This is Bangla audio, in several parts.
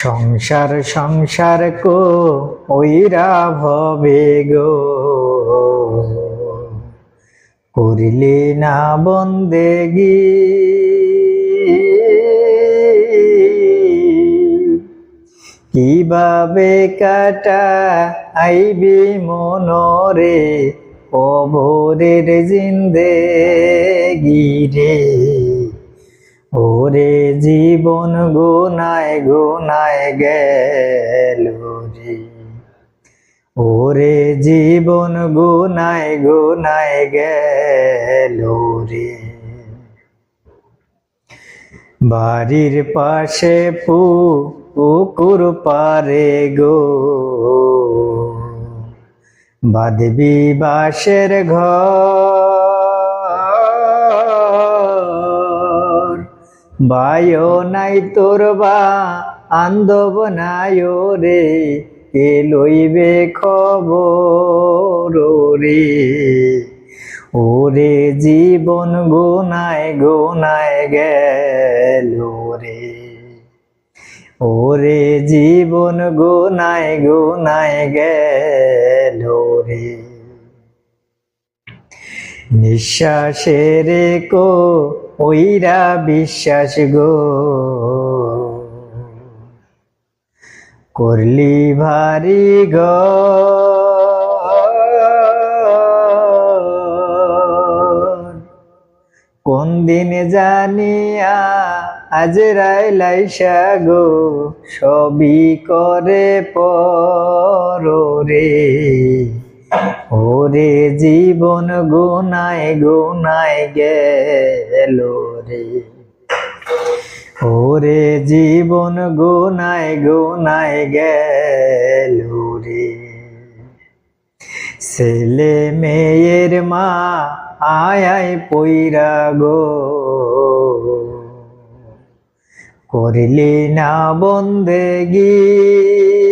সংসার সংসার কো, ওইরা ভবে গো। করিলে না বন্দেগি কীভাবে কাটা আইবি মনরে, কবরের জিন্দেগি রে ওরে জীবন গুনায় গুনায় গেল রে। ওরে জীবন গুনায় গুনায় গেল রে। বাড়ির পাশে পু, পুকুর পারে গো। বাদবি বাসের ঘর। বায়ো নাই তোর বা, আন্দব নাই রে, কে লইবে খবর রে? ওরে জীবন গোনায় গোনায় গেল রে। ওরে জীবন গোনায় গোনায় গেল নিঃশ্বাসের কো ওইরা বিশ্বাস গো। করলি ভারী গ কোন দিন জানিয়া আজ রাইলাইসা গো, সবই করে পর ওরে জীবন গুনায় গুনায় গেল রে। ওরে জীবন গুনায় গুনায় গেল রে। ছেলে মেয়ের মা আয় পইরা গো। করিলি না বন্দেগি।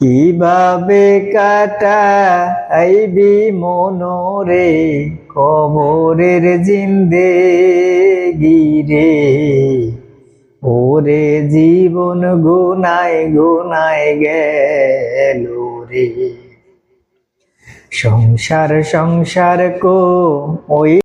কীভাবে কাটা আইবি মনোরে কবরের জিন্দেগি রে ওরে জীবন গুনায় গুনায় গেল রে। সংসার সংসার কো, ওই